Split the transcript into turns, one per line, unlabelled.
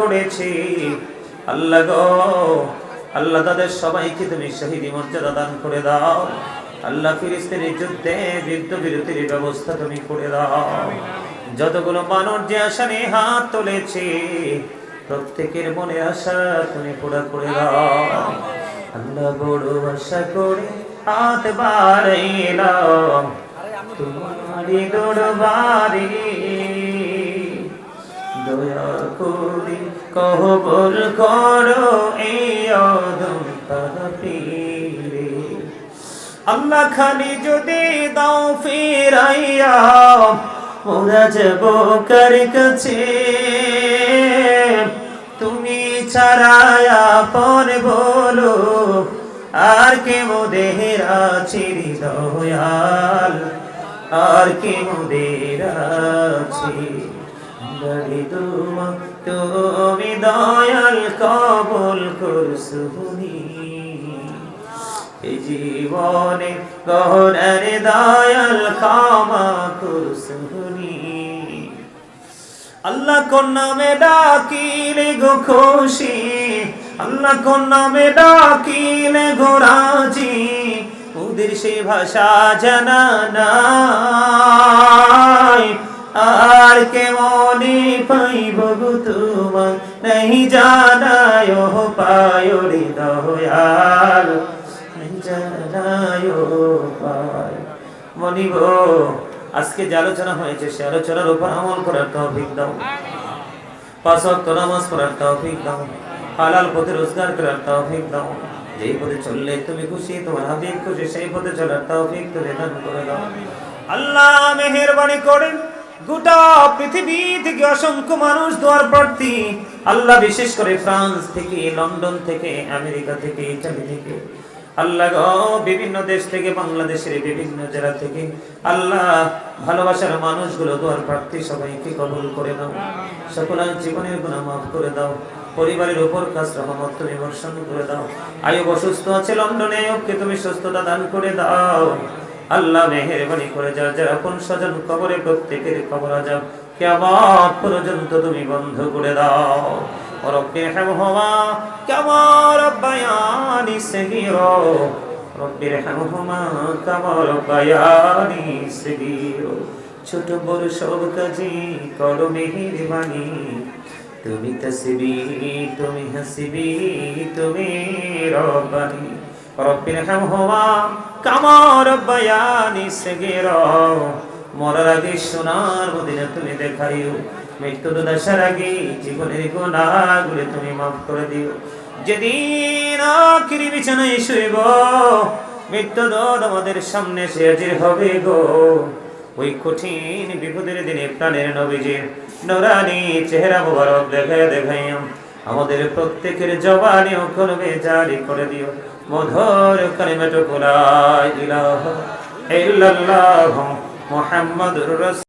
করেছি। আল্লাহ গো, আল্লাহ তাদের সবাইকে তুমি শহীদি মর্যাদা দান করে দাও। আল্লাহ ফিলিস্তিনের যুদ্ধে যুদ্ধ বিরতির ব্যবস্থা তুমি করে দাও। যতগুলো মানুষ যে আশা নিয়ে হাত তুলেছে, প্রত্যেকের মনে আশা তুমি পুরা করে দাও। আল্লাহ বড় আশা করে হাত বাড়াইলাম। তোমারি দরবারে দয়া করে কবল করো এই অদম পাপীরে আল্লাহ খালি যদি দাও ফিরাইয়া মোরা যাব কার কাছে? তুমি ছাড়ায়া পর বলো, আর কে মোদের আছে দয়াল, আর কে মোদের আছে বলি তোমা, তুমি দয়াল কবল করছুনি এ জীবনে গহনের দয়াল ক্ষমা করছুনি আল্লাহ কোন নামে ডাকিলে গো খুশি, আল্লাহ কোন নামে ডাকিলে গো রাজি। ওদের সে ভাষা জানা আর কে মনে পাইব তোমার नहीं জানায় পায়রে দয়াল জানায় পায়। মনিব আজকে যে আলোচনা হয়েছে, সে আলোচনার উপর আমল করার তৌফিক দাও। পাঁচ নামাজ পড়ার তৌফিক দাও। হালাল পথে রোজগার করার তৌফিক দাও। যেই পথে চললে তুমি খুশি, তোমার হাবিব খুশি, সেই পথে চলার তৌফিক তুমি দান করে দাও। আল্লাহ মেহেরবানি করেন। গোটা পৃথিবী থেকে অসংখ্য মানুষ দোয়ার প্রার্থী। আল্লাহ বিশেষ করে ফ্রান্স থেকে, লন্ডন থেকে, আমেরিকা থেকে ইটালি থেকে। আল্লাহ বিভিন্ন দেশ থেকে, বাংলাদেশের বিভিন্ন জেলা থেকে। আল্লাহ ভালোবাসার মানুষগুলো দোয়ার প্রার্থী, সবাইকে কবুল করে দাও সকল জীবনের গুণা মাফ করে দাও। পরিবারের উপর কাজ রহমত তুমি বর্ষণ করে দাও। আয়ু অসুস্থ আছে লন্ডনে তুমি সুস্থতা দান করে দাও। আল্লাহ মেহেরবানি করে যার যার আপন স্বজন কবরে প্রত্যেকের কবর আজাব কেমন পর্যন্ত তুমি বন্ধ করে দাও। রব্বি রহমহুমা কামা রব্বায়ানি সগীরা? রব্বি রহমহুমা কামা রব্বায়ানি সগীরা? ছোট বড় সব কাজে করো মেহেরবানি। তুমি তসবি তুমি হাসিবি তুমি রব্বানি। রব্বি রহমহুমা কামা রব্বায়ানি সগীরা। মরার আগে সোনার মদিনা তুমি দেখাইও মৃত্যু দশার আগে জীবনের গুণাগুলি তুমি মাফ করে দিও। যেদিন আখিরি বিছানায় শুইব মৃত্যু আমাদের সামনে সে হাজির হবে গো। ওই কঠিন বিপদের দিনে প্রাণের নবীজির নরানি চেহারা মোবারক দেখায় দেখাইয়াম। আমাদের প্রত্যেকের জবানি ও কলবে জারি করে দিও। মধুর কালিমাটুকুলা ইলাহ ইল্লাল্লাহ মুহাম্মাদুর রাসূল